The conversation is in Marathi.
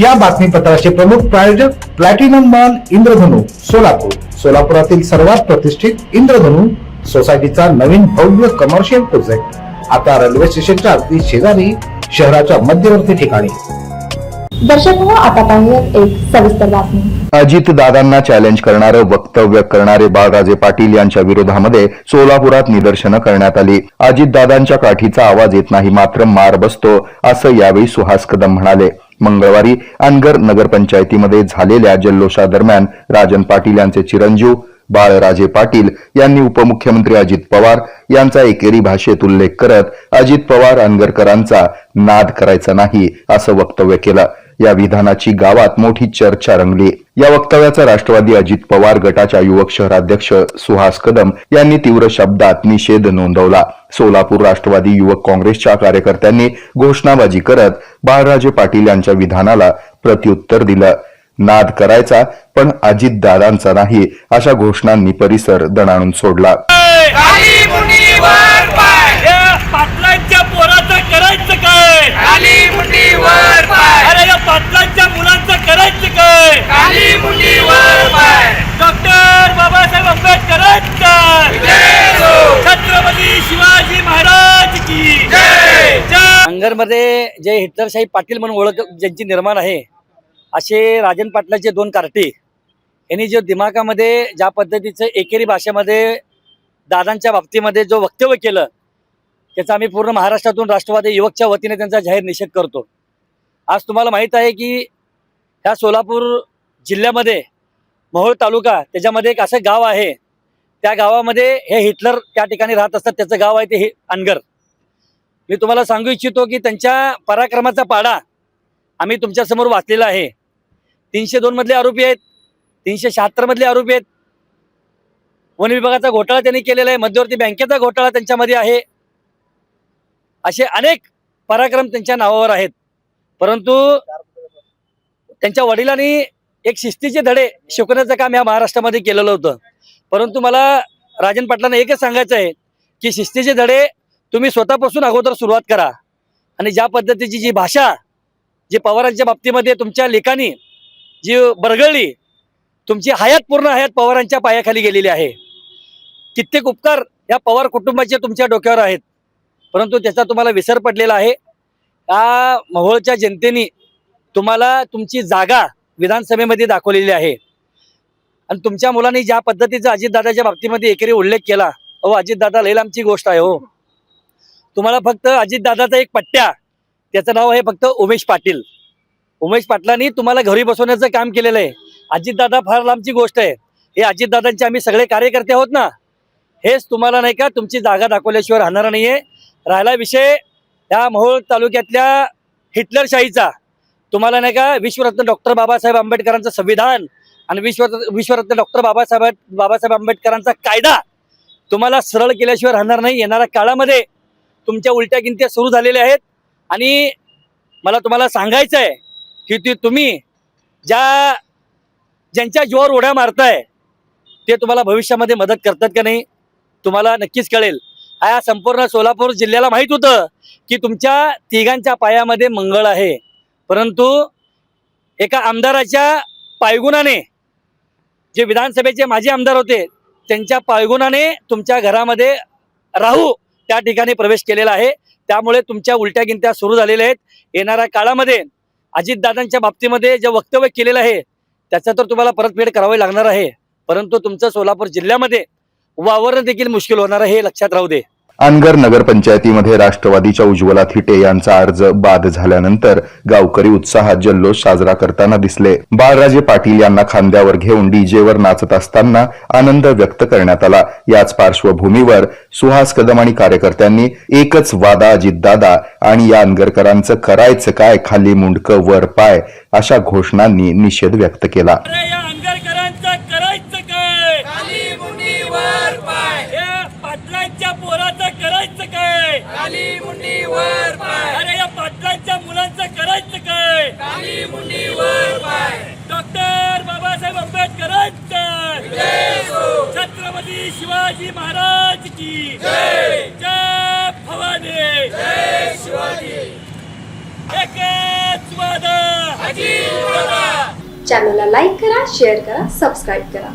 या बातमीपत्राचे प्रमुख प्रायोजक प्लॅटिनम मॉल इंद्रधनु सोलापूर. सोलापुरातील सर्वात प्रतिष्ठित इंद्रधनु सोसायटीचा नवीन भव्य कमर्शियल प्रोजेक्ट आता रेल्वे स्टेशनच्या अगदी शेजारी शहराच्या मध्यवर्ती ठिकाणी. दर्शक हो आता पाहूयात एक सविस्तर बातमी. अजित दादांना चॅलेंज करणारं वक्तव्य करणारे बाळराजे पाटील यांच्या विरोधामध्ये सोलापुरात निदर्शनं करण्यात आली. अजितदादांच्या काठीचा आवाज येत नाही मात्र मार बसतो असं यावेळी सुहास कदम म्हणाले. मंगळवारी अनगर नगरपंचायतीमध्ये झालेल्या जल्लोषादरम्यान राजन पाटील यांचे चिरंजीव बाळराजे पाटील यांनी उपमुख्यमंत्री अजित पवार यांचा एकेरी भाषेत उल्लेख करत अजित पवार अनगरकरांचा नाद करायचा नाही असं वक्तव्य केलं. या विधानाची गावात मोठी चर्चा रंगली. या वक्तव्याचा राष्ट्रवादी अजित पवार गटाच्या युवक शहराध्यक्ष सुहास कदम यांनी तीव्र शब्दात निषेध नोंदवला. सोलापूर राष्ट्रवादी युवक काँग्रेसच्या कार्यकर्त्यांनी घोषणाबाजी करत बाळराजे पाटील यांच्या विधानाला प्रत्युत्तर दिलं. नाद करायचा पण अजितदादांचा नाही अशा घोषणांनी परिसर दणाणून सोडला. पोराचं करायचं काय खाली मुंडीवर पाय अरे या पाटलांच्या मुलांचं खाली मुंडीवर पाय डॉक्टर बाबासाहेब आंबेडकरांचा जय. छत्रपती शिवाजी महाराज की जय. जय अंगरमध्ये जे हिटलरशाही पाटील म्हणून ओळख ज्यांची निर्माण आहे असे राजन पाटलाचे दोन कार्टे यांनी जो दिमागामध्ये ज्या पद्धतीचं एकेरी भाषेमध्ये दादांच्या बाबतीमध्ये जो वक्तव्य केलं त्याचा आम्ही पूर्ण महाराष्ट्रातून राष्ट्रवादी युवकच्या वतीने त्यांचा जाहीर निषेध करतो आज तुम्हाला माहीत आहे की ह्या सोलापूर जिल्ह्यामध्ये मोहोळ तालुका त्याच्यामध्ये एक असं गाव आहे. त्या गावामध्ये हे हिटलर त्या ठिकाणी राहत असतात. त्याचं गाव आहे ते हे अनगर. मी तुम्हाला सांगू इच्छितो की त्यांच्या पराक्रमाचा पाडा आम्ही तुमच्यासमोर वाचलेला आहे. तीनशे दोन मधले आरोपी आहेत. तीनशे शहात्तर मधले आरोपी आहेत. वन विभागाचा घोटाळा त्यांनी केलेला आहे. मध्यवर्ती बँकेचा घोटाळा त्यांच्यामध्ये आहे. असे अनेक पराक्रम त्यांच्या नावावर आहेत. परंतु त्यांच्या वडिलांनी एक शिस्तीचे धडे शिकवण्याचं काम या महाराष्ट्रामध्ये केलेलं होतं. परंतु मला राजन पाटलांना एकच सांगायचं आहे की शिस्तीचे धडे तुम्ही स्वतःपासून अगोदर सुरुवात करा. आणि ज्या पद्धतीची जी भाषा जी पवारांच्या बाबतीमध्ये तुमच्या लेखानी जी बरगळली तुमची हयात पूर्ण हयात पवारांच्या पायाखाली गेलेली आहे. कित्येक उपकार या पवार कुटुंबाचे तुमच्या डोक्यावर आहेत. परंतु त्याचा तुम्हाला विसर पडलेला आहे. त्या मोहोळच्या जनतेने तुम्हाला तुमची जागा विधानसभेमध्ये दाखवलेली आहे. आणि तुमच्या मुलांनी ज्या पद्धतीचा अजितदादाच्या बाबतीमध्ये एकेरी उल्लेख केला अहो अजितदादा लई लांबची गोष्ट आहे हो. तुम्हाला फक्त अजितदादाचा एक पट्ट्या त्याचं नाव आहे फक्त उमेश पाटील. उमेश पाटलांनी तुम्हाला घरी बसवण्याचं काम केलेलं आहे. अजितदादा फार लांबची गोष्ट आहे. हे अजितदादांचे आम्ही सगळे कार्यकर्ते आहोत ना? हेच तुम्हाला नाही का तुमची जागा दाखवल्याशिवाय राहणार नाहीये. राहिला विषय या मोहोळ तालुक्यातल्या हिटलरशाहीचा. तुम्हाला नाही का विश्वरत्न डॉक्टर बाबासाहेब आंबेडकरांचं संविधान आणि विश्व विश्वरत्न डॉक्टर बाबासाहेब बाबासाहेब आंबेडकरांचा कायदा तुम्हाला सरळ केल्याशिवाय राहणार नाही. येणाऱ्या काळामध्ये तुमच्या उलट्या गिनत्या सुरू झालेल्या आहेत. आणि मला तुम्हाला सांगायचं आहे की ती तुम्ही ज्या ज्यांच्या जीवावर उड्या मारताय ते तुम्हाला भविष्यामध्ये मदत करतात का नाही तुम्हाला नक्कीच कळेल. हा संपूर्ण सोलापूर जिल्ह्याला माहीत होतं की तुमच्या तिघांच्या पायामध्ये मंगळ आहे. परंतु एका आमदाराच्या पायगुणाने जे विधानसभेचे माजी आमदार होते त्यांच्या पायगुणाने तुमच्या घरामध्ये राहू त्या ठिकाणी प्रवेश केलेला आहे. त्यामुळे तुमच्या उलट्या गिनत्या सुरू झालेल्या आहेत. येणाऱ्या काळामध्ये अजितदादांच्या बाबतीमध्ये जे वक्तव्य केलेलं आहे त्याचा तर तुम्हाला परतफेड करावी लागणार आहे. परंतु तुमचं सोलापूर जिल्ह्यामध्ये वावरणं देखील मुश्किल होणार आहे हे लक्षात राहू दे. अनगर नगरपंचायतीमध्ये राष्ट्रवादीच्या उज्ज्वला थिटे यांचा अर्ज बाद झाल्यानंतर गावकरी उत्साहात जल्लोष साजरा करताना दिसले. बाळराजे पाटील यांना खांद्यावर घेऊन डीजेवर नाचत असताना आनंद व्यक्त करण्यात आला. याच पार्श्वभूमीवर सुहास कदम आणि कार्यकर्त्यांनी एकच वादा अजितदादा आणि या अनगरकरांचं करायचं काय? खाली मुंडकं वर पाय अशा घोषणांनी निषेध व्यक्त केला. अंगरकरांचं करायचं काय? काय खाली मुंडीवर पाय. अरे या पाटलांच्या मुलांचं करायचं काय? खाली मुंडीवर पाय. डॉक्टर बाबासाहेब आंबेडकरांचा. जय हो. छत्रपती शिवाजी महाराज की. जय. जय भवानी. जय शिवाजी. एकच वादा. चॅनलला लाईक करा शेअर करा सबस्क्राईब करा.